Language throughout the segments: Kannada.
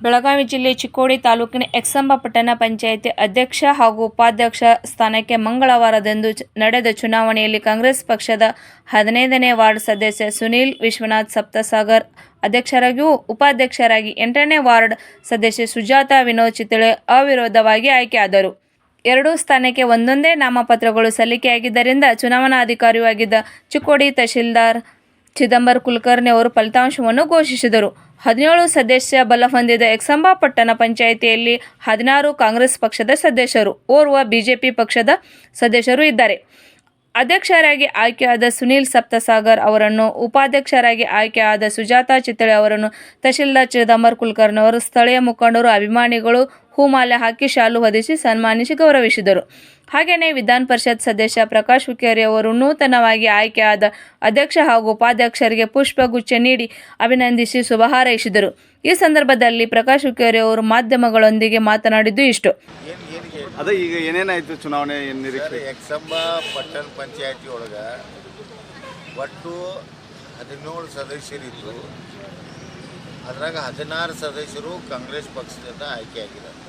ಬೆಳಗಾವಿ ಜಿಲ್ಲೆ ಚಿಕ್ಕೋಡಿ ತಾಲೂಕಿನ ಎಕ್ಸಂಬ ಪಟ್ಟಣ ಪಂಚಾಯಿತಿ ಅಧ್ಯಕ್ಷ ಹಾಗೂ ಉಪಾಧ್ಯಕ್ಷ ಸ್ಥಾನಕ್ಕೆ ಮಂಗಳವಾರದಂದು ನಡೆದ ಚುನಾವಣೆಯಲ್ಲಿ ಕಾಂಗ್ರೆಸ್ ಪಕ್ಷದ ಹದಿನೈದನೇ ವಾರ್ಡ್ ಸದಸ್ಯ ಸುನೀಲ್ ವಿಶ್ವನಾಥ್ ಸಪ್ತಸಾಗರ್ ಅಧ್ಯಕ್ಷರಾಗಿಯೂ ಉಪಾಧ್ಯಕ್ಷರಾಗಿ ಎಂಟನೇ ವಾರ್ಡ್ ಸದಸ್ಯೆ ಸುಜಾತಾ ವಿನೋದ್ ಚಿತ್ತಳೆ ಅವಿರೋಧವಾಗಿ ಆಯ್ಕೆಯಾದರು. ಎರಡೂ ಸ್ಥಾನಕ್ಕೆ ಒಂದೊಂದೇ ನಾಮಪತ್ರಗಳು ಸಲ್ಲಿಕೆಯಾಗಿದ್ದರಿಂದ ಚುನಾವಣಾಧಿಕಾರಿಯೂ ಆಗಿದ್ದ ಚಿಕ್ಕೋಡಿ ತಹಶೀಲ್ದಾರ್ ಚಿದಂಬರ್ ಕುಲಕರ್ಣಿ ಅವರು ಫಲಿತಾಂಶವನ್ನು ಘೋಷಿಸಿದರು. ಹದಿನೇಳು ಸದಸ್ಯ ಬಲ ಹೊಂದಿದ ಎಕ್ಸಂಬಾ ಪಟ್ಟಣ ಪಂಚಾಯಿತಿಯಲ್ಲಿ ಹದಿನಾರು ಕಾಂಗ್ರೆಸ್ ಪಕ್ಷದ ಸದಸ್ಯರು. ಓರ್ವ ಬಿಜೆಪಿ ಪಕ್ಷದ ಸದಸ್ಯರು ಇದ್ದಾರೆ. ಅಧ್ಯಕ್ಷರಾಗಿ ಆಯ್ಕೆಯಾದ ಸುನೀಲ್ ಸಪ್ತಸಾಗರ್ ಅವರನ್ನು, ಉಪಾಧ್ಯಕ್ಷರಾಗಿ ಆಯ್ಕೆಯಾದ ಸುಜಾತಾ ಚಿತ್ತಳೆ ಅವರನ್ನು, ತಹಶೀಲ್ದಾರ್ ಚಿದಂಬರ್ ಕುಲಕರ್ಣಿ ಅವರು ಸ್ಥಳೀಯ ಮುಖಂಡರು, ಅಭಿಮಾನಿಗಳು ಹೂಮಾಲೆ ಹಾಕಿ ಶಾಲು ಹೊದಿಸಿ ಸನ್ಮಾನಿಸಿ ಗೌರವಿಸಿದರು. ಹಾಗೆಯೇ ವಿಧಾನ ಪರಿಷತ್ ಸದಸ್ಯ ಪ್ರಕಾಶ್ ಹುಕ್ಕೇರಿ ಅವರು ನೂತನವಾಗಿ ಆಯ್ಕೆಯಾದ ಅಧ್ಯಕ್ಷ ಹಾಗೂ ಉಪಾಧ್ಯಕ್ಷರಿಗೆ ಪುಷ್ಪಗುಚ್ಛ ನೀಡಿ ಅಭಿನಂದಿಸಿ ಶುಭ ಹಾರೈಸಿದರು. ಈ ಸಂದರ್ಭದಲ್ಲಿ ಪ್ರಕಾಶ್ ಹುಕ್ಕೇರಿ ಅವರು ಮಾಧ್ಯಮಗಳೊಂದಿಗೆ ಮಾತನಾಡಿದ್ದು ಇಷ್ಟು. ಅದೇ ಈಗ ಏನೇನಾಯ್ತು ಚುನಾವಣೆ ನಿರೀಕ್ಷೆ? ಎಕ್ಸಂಬ ಪಟ್ಟಣ ಪಂಚಾಯತಿ ಒಳಗೆ ಒಟ್ಟು ಹದಿನೇಳು ಸದಸ್ಯರಿದ್ದು ಅದ್ರಾಗ ಹದಿನಾರು ಸದಸ್ಯರು ಕಾಂಗ್ರೆಸ್ ಪಕ್ಷದಿಂದ ಆಯ್ಕೆಯಾಗಿದ್ದಾರೆ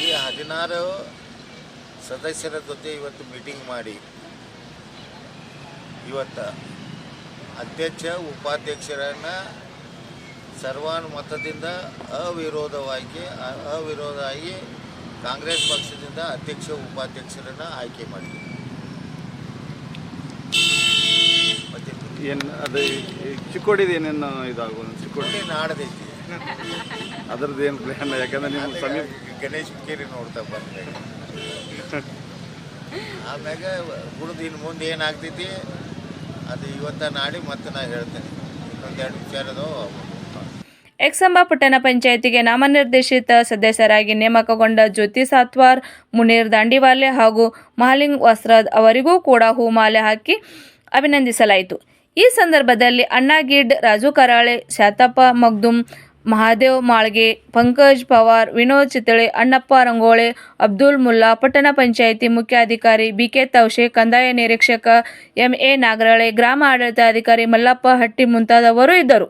ಈ ಹದಿನಾರು ಸದಸ್ಯರ ಜೊತೆ ಇವತ್ತು ಮೀಟಿಂಗ್ ಮಾಡಿ ಇವತ್ತು ಅಧ್ಯಕ್ಷ, ಉಪಾಧ್ಯಕ್ಷರನ್ನ ಸರ್ವಾನುಮತದಿಂದ ಅವಿರೋಧವಾಗಿ ಅವಿರೋಧ ಅವಿರೋಧವಾಗಿ ಕಾಂಗ್ರೆಸ್ ಪಕ್ಷದಿಂದ ಅಧ್ಯಕ್ಷ ಉಪಾಧ್ಯಕ್ಷರನ್ನ ಆಯ್ಕೆ ಮಾಡಿದೆ ಏನು ಅದು ಚಿಕ್ಕೋಡಿದ ಏನೇನು ಇದಾಗೋದು? ಚಿಕ್ಕೋಡಿ? ನಾಡದೈತಿ. ಅದ್ರದ್ದು ಏನು ಪ್ಲ್ಯಾನ್ ಯಾಕಂದ್ರೆ ನಿಮ್ಮ ಸಮೀಪ ಗಣೇಶ್ ಕೇರಿ ನೋಡ್ತಾ ಬಂದೆ. ಆಮ್ಯಾಗ ಗುಡ್ದು ಇನ್ನು ಮುಂದೆ ಏನಾಗ್ತೈತಿ ಅದು ಇವತ್ತ ನಾಡಿ ಮತ್ತೆ ನಾ ಹೇಳ್ತೇನೆ. ಇನ್ನೊಂದೆರಡು ವಿಚಾರ ಅದಾವ. ಎಕ್ಸಂಬ ಪಟ್ಟಣ ಪಂಚಾಯಿತಿಗೆ ನಾಮನಿರ್ದೇಶಿತ ಸದಸ್ಯರಾಗಿ ನೇಮಕಗೊಂಡ ಜ್ಯೋತಿ ಸಾತ್ವಾರ್, ಮುನೀರ್ ದಾಂಡಿವಾಲೆ ಹಾಗೂ ಮಹಾಲಿಂಗ್ ವಸ್ತ್ರದ್ ಅವರಿಗೂ ಕೂಡ ಹೂಮಾಲೆ ಹಾಕಿ ಅಭಿನಂದಿಸಲಾಯಿತು. ಈ ಸಂದರ್ಭದಲ್ಲಿ ಅಣ್ಣಾಗಿಡ್, ರಾಜು ಕರಾಳೆ, ಶಾತಪ್ಪ ಮಗ್ದುಮ್, ಮಹಾದೇವ್ ಮಾಳ್ಗೆ, ಪಂಕಜ್ ಪವಾರ್, ವಿನೋದ್ ಚಿತ್ತಳೆ ಅಣ್ಣಪ್ಪ ರಂಗೋಳೆ, ಅಬ್ದುಲ್ ಮುಲ್ಲಾ, ಪಟ್ಟಣ ಪಂಚಾಯಿತಿ ಮುಖ್ಯಾಧಿಕಾರಿ ಬಿಕೆ ತೌಶೆ, ಕಂದಾಯ ನಿರೀಕ್ಷಕ ಎಂ ಎ ನಾಗರಾಳೆ, ಗ್ರಾಮ ಆಡಳಿತಾಧಿಕಾರಿ ಮಲ್ಲಪ್ಪ ಹಟ್ಟಿ ಮುಂತಾದವರು ಇದ್ದರು.